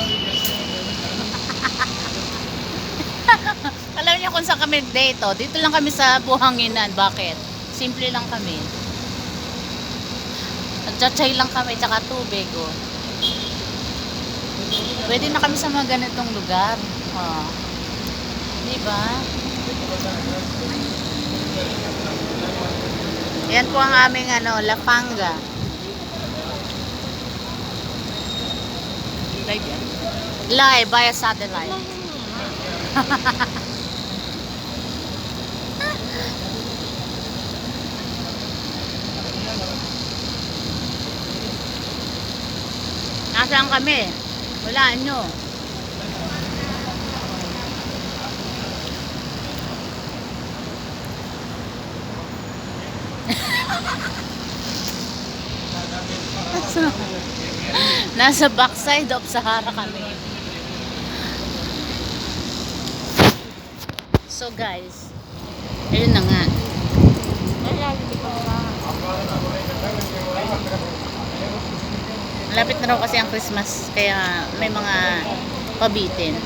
Alam niyo kung saan kami dito? Dito lang kami sa Buhanginan. Bakit? Simple lang kami. Nagtsatchay lang kami, tsaka tubig, oh. Pwede na kami sa mga ganitong lugar. Oh. Di ba? Yan po ang aming ano, Lapanga. Live yan. Live via satellite. Nasaan kami? Wala nyo. Nasa backside of Sahara kami. So guys, ayun na nga. Malapit na raw kasi ang Christmas, kaya may mga pabitin.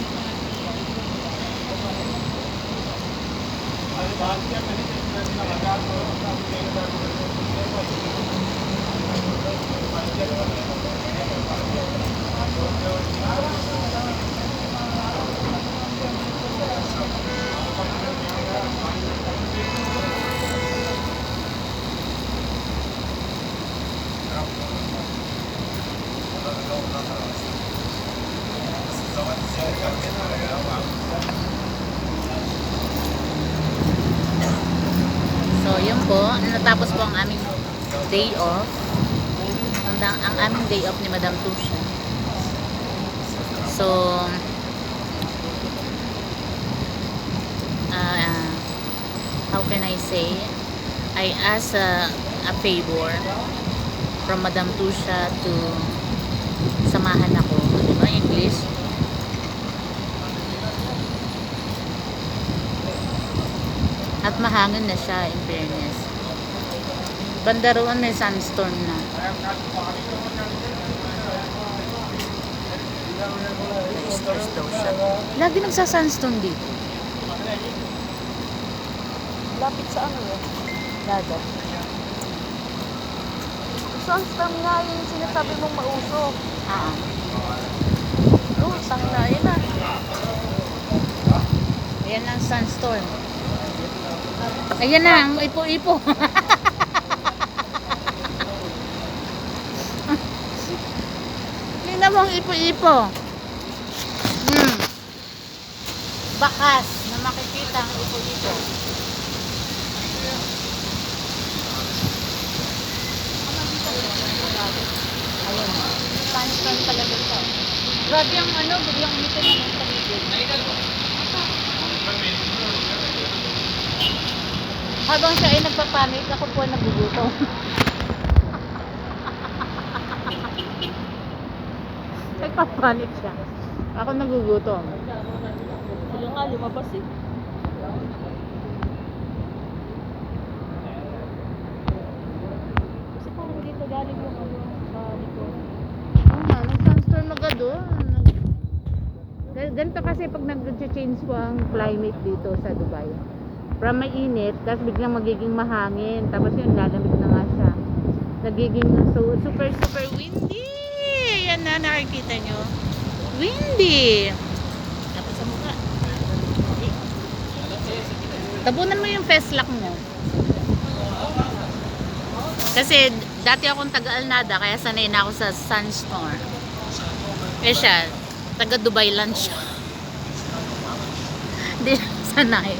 So, yun po. Natapos po ang aming day off. Ang, ang, aming day off ni Madam Tusha. So, uh, how can I say? I ask a, a favor from Madam Tusha to samahan ako. Di ba, English? At mahangin na siya, in fairness. Banda roon may sandstorm na. Stress daw siya. Lagi nagsa-sandstorm dito. Lapit sa ano eh. Dagat. Sunstorm nga yun yung sinasabi mong mauso. Ah. Oo, tang na yun ah. Ayan ang sunstorm. Ayan na, ang ipo-ipo. Tingnan mo ang ipo-ipo. Hmm. Bakas na makikita ang ipo-ipo. Ayan. Sunstorm talaga ito. Grabe ang ano, biglang umito na ng paligid. Habang siya ay nagpapanik, ako po nagugutom. Nagpapanik siya. Ako nagugutom. Sila nga lumabas eh. Kasi parang dito galing yung ano sa likod. Oo nga, nag-sunstorm agad doon. Ganito kasi pag nag-change po ang climate dito sa Dubai. From mainit, tapos biglang magiging mahangin. Tapos yun, lalamig na nga siya. Nagiging so, super, super windy. Na, nakikita nyo. Windy. Dapat sa mukha. Tabunan mo yung face lock mo. Kasi dati akong taga Alnada kaya sanay na ako sa sunstorm. Eh siya, taga Dubai lang siya. Hindi sanay.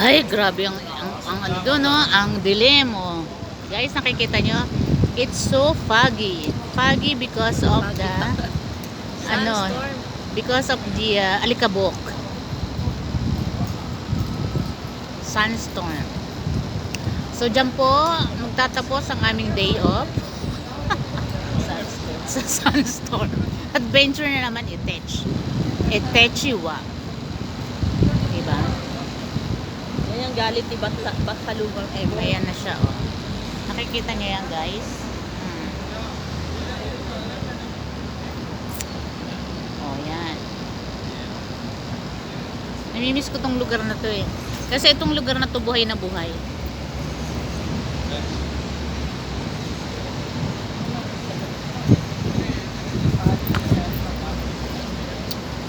Ay, grabe ang, ang, ang ano doon, no? Ang dilim, oh. Guys, nakikita nyo? It's so foggy. Foggy because of the ano, because of the uh, alikabok. Sunstorm. So, dyan po, magtatapos ang aming day off. sa sunstorm. Adventure na naman itech. Itechiwa. Diba? Yan yung galit ni Bat Bathalungang Ego. Ayan na siya, oh. Nakikita niyo yan guys. Hmm. Oh, yan. Namimiss ko tong lugar na to eh. Kasi itong lugar na to buhay na buhay.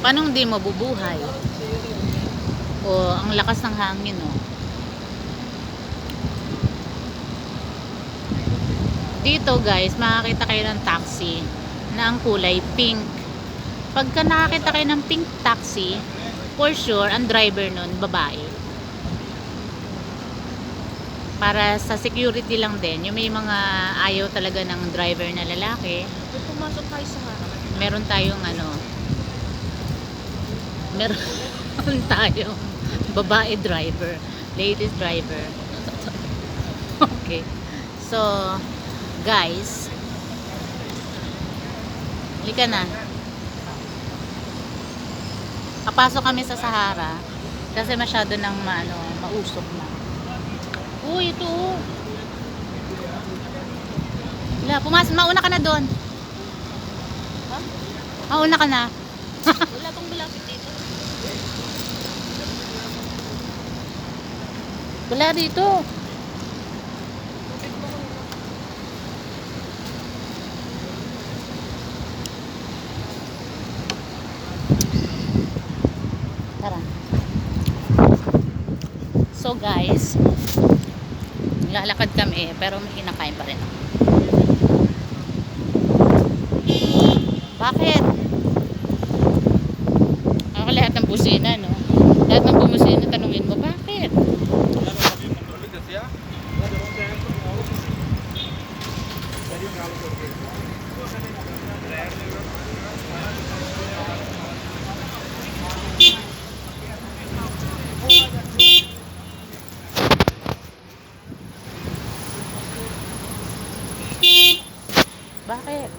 Paano hindi mabubuhay? O ang lakas ng hangin oh. Dito guys, makakita kayo ng taxi na ang kulay pink. Pagka nakakita kayo ng pink taxi, for sure, ang driver nun, babae. Para sa security lang din, yung may mga ayaw talaga ng driver na lalaki, Kung pumasok tayo sa harap. meron tayong ano, meron tayong babae driver, ladies driver. okay. So, guys, halika na. Kapasok kami sa Sahara kasi masyado nang ano, mausok na. Uy, ito. oh. Wala, pumasok. Mauna ka na doon. Ha? Mauna ka na. Wala pong malapit dito. Wala dito. So guys, lalakad kami pero may kinakain pa rin ako. Bakit? Ako lahat ng busina, no? Lahat ng bumusina, tanungin mo, bakit? Bakit?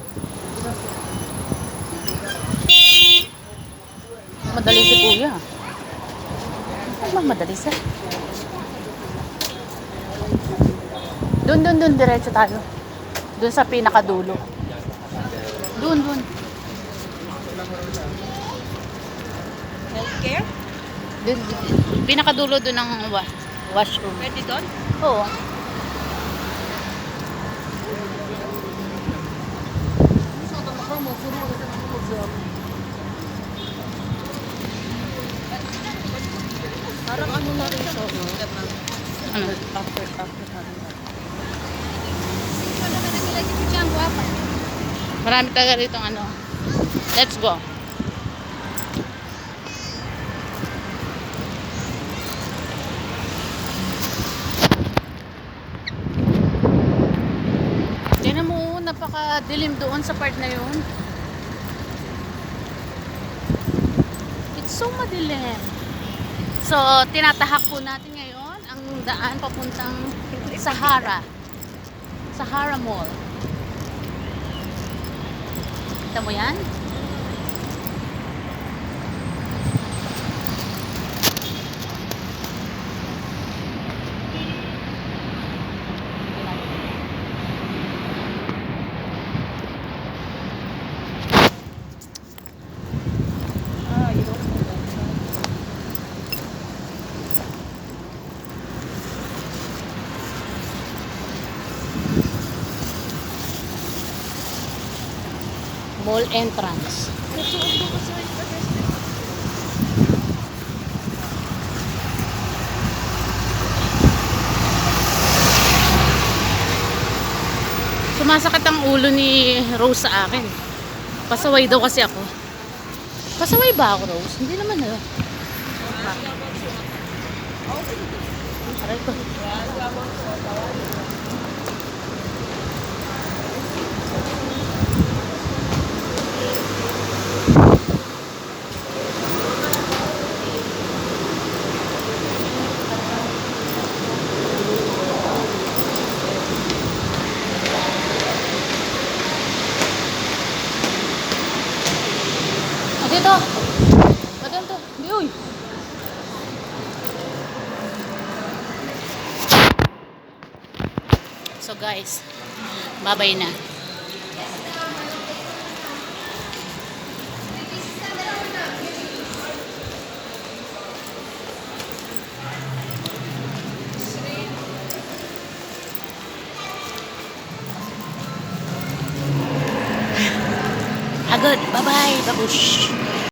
Madali si kuya. Ano bang madali siya? Doon, doon, doon. Diretso tayo. Doon sa pinakadulo. Doon, doon. Healthcare? Doon. Pinakadulo doon ng wa- washroom. Pwede doon? Oo. Parang ano na rin no? Ano? After, after na. Marami taga rito ano. Let's go. Tingnan mo, napakadilim doon sa part na yun. It's so madilim. So, tinatahak po natin ngayon ang daan papuntang Sahara. Sahara Mall. Kita mo yan? Ah, yun. Mall entrance. Sumasakit ang ulo ni Rose sa akin. Pasaway daw kasi ako. Pasaway ba ako, Rose? Hindi naman eh. Aray ko. Ah, dito. Madam to. Di, uy. So guys, babay na. Agad, bye-bye, babush.